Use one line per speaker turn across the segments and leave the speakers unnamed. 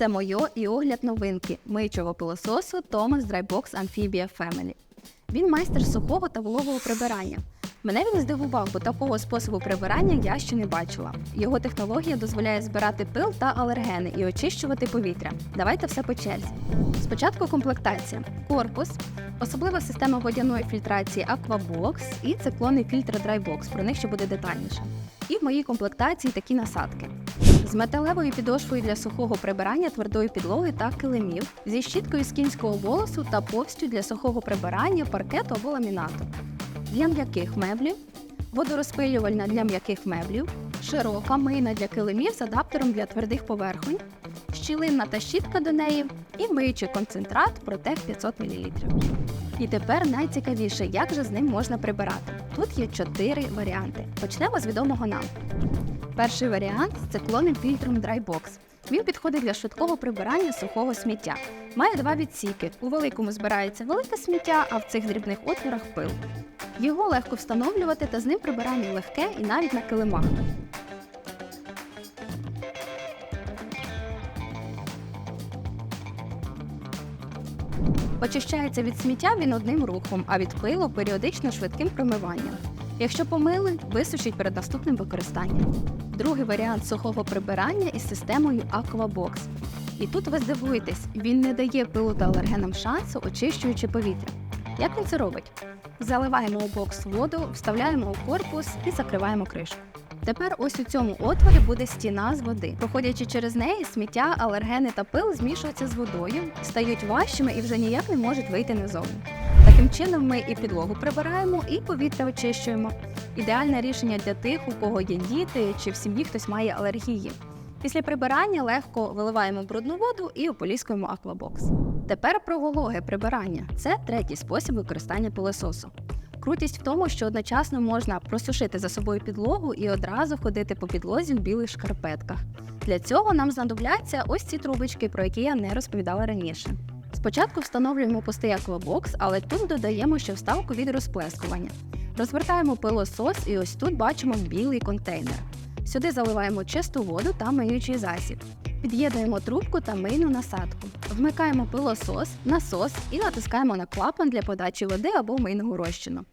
Це Мойо і огляд новинки миючого пилососу Thomas Drybox Amphibia Family. Він майстер сухого та вологого прибирання. Мене він здивував, бо такого способу прибирання я ще не бачила. Його технологія дозволяє збирати пил та алергени і очищувати повітря. Давайте все по черзі. Спочатку комплектація: корпус, особлива система водяної фільтрації Aquabox і циклонний фільтр Drybox. Про них ще буде детальніше. І в моїй комплектації такі насадки. З металевою підошвою для сухого прибирання твердої підлоги та килимів, зі щіткою з кінського волосу та повстю для сухого прибирання паркету або ламінату. Для м'яких меблів, водорозпилювальна для м'яких меблів, широка мийна для килимів з адаптером для твердих поверхонь, щілинна та щітка до неї і миючий концентрат Protec 500 мл. І тепер найцікавіше, як же з ним можна прибирати. Тут є чотири варіанти. Почнемо з відомого нам. Перший варіант з циклонним фільтром Drybox. Він підходить для швидкого прибирання сухого сміття. Має два відсіки. У великому збирається велике сміття, а в цих дрібних отворах пил. Його легко встановлювати та з ним прибирання легке і навіть на килимах. Очищається від сміття він одним рухом, а від пилу періодично швидким промиванням. Якщо помили, висушіть перед наступним використанням. Другий варіант сухого прибирання із системою Aquabox. І тут ви здивуєтесь, він не дає пилу та алергенам шансу, очищуючи повітря. Як він це робить? Заливаємо у бокс воду, вставляємо у корпус і закриваємо кришку. Тепер ось у цьому отворі буде стіна з води. Проходячи через неї, сміття, алергени та пил змішуються з водою, стають важчими і вже ніяк не можуть вийти назовні. Таким чином ми і підлогу прибираємо, і повітря очищуємо. Ідеальне рішення для тих, у кого є діти чи в сім'ї хтось має алергії. Після прибирання легко виливаємо брудну воду і ополіскуємо аквабокс. Тепер про вологе прибирання це третій спосіб використання пилососу. Крутість в тому, що одночасно можна просушити за собою підлогу і одразу ходити по підлозі в білих шкарпетках. Для цього нам знадобляться ось ці трубочки, про які я не розповідала раніше. Спочатку встановлюємо пустий аквабокс, але тут додаємо ще вставку від розплескування. Розвертаємо пилосос і ось тут бачимо білий контейнер. Сюди заливаємо чисту воду та миючий засіб. Під'єднуємо трубку та мийну насадку. Вмикаємо пилосос, насос і натискаємо на клапан для подачі води або мийного розчину.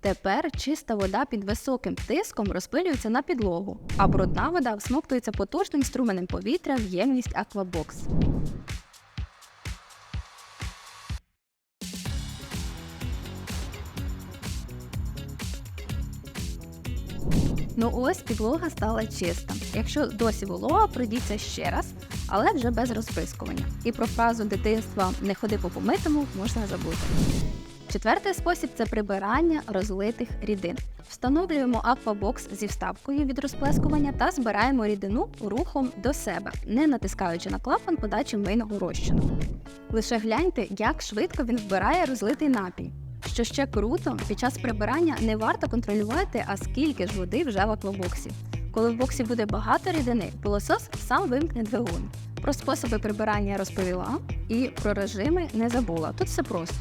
Тепер чиста вода під високим тиском розпилюється на підлогу, а брудна вода всмоктується потужним струменем повітря в ємність аквабокс. Ну ось підлога стала чиста. Якщо досі волога, пройдіться ще раз, але вже без розпискування. І про фразу дитинства не ходи по помитому можна забути. Четвертий спосіб це прибирання розлитих рідин. Встановлюємо аквабокс зі вставкою від розплескування та збираємо рідину рухом до себе, не натискаючи на клапан подачі мийного розчину. Лише гляньте, як швидко він вбирає розлитий напій. Що ще круто, під час прибирання не варто контролювати, а скільки ж води вже в аквабоксі. Коли в боксі буде багато рідини, пилосос сам вимкне двигун. Про способи прибирання розповіла і про режими не забула. Тут все просто.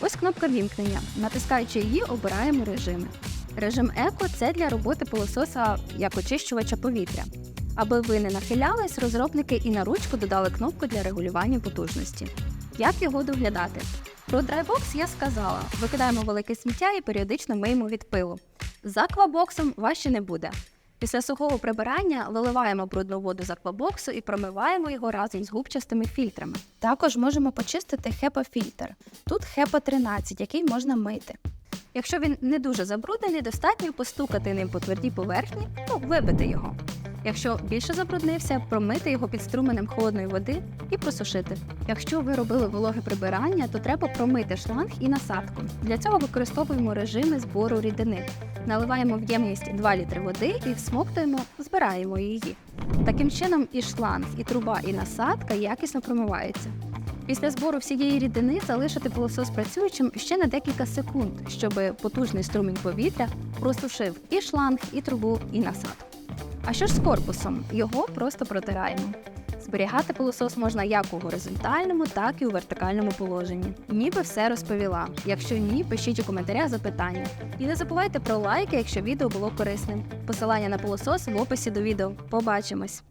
Ось кнопка вімкнення. Натискаючи її, обираємо режими. Режим еко це для роботи пилососа як очищувача повітря. Аби ви не нахилялись, розробники і на ручку додали кнопку для регулювання потужності. Як його доглядати? Про драйбокс я сказала: викидаємо велике сміття і періодично миємо від пилу. З аквабоксом важче не буде. Після сухого прибирання виливаємо брудну воду з аквабоксу і промиваємо його разом з губчастими фільтрами. Також можемо почистити HEPA-фільтр. Тут HEPA 13, який можна мити. Якщо він не дуже забруднений, достатньо постукати ним по твердій поверхні, ну, вибити його. Якщо більше забруднився, промити його під струменем холодної води і просушити. Якщо ви робили вологе прибирання, то треба промити шланг і насадку. Для цього використовуємо режими збору рідини. Наливаємо в ємність 2 літри води і всмоктуємо, збираємо її. Таким чином, і шланг, і труба, і насадка якісно промиваються. Після збору всієї рідини залишити пилосос працюючим ще на декілька секунд, щоб потужний струмінь повітря просушив і шланг, і трубу, і насадку. А що ж з корпусом? Його просто протираємо. Зберігати пилосос можна як у горизонтальному, так і у вертикальному положенні. Ніби все розповіла. Якщо ні, пишіть у коментарях запитання. І не забувайте про лайки, якщо відео було корисним. Посилання на пилосос в описі до відео. Побачимось!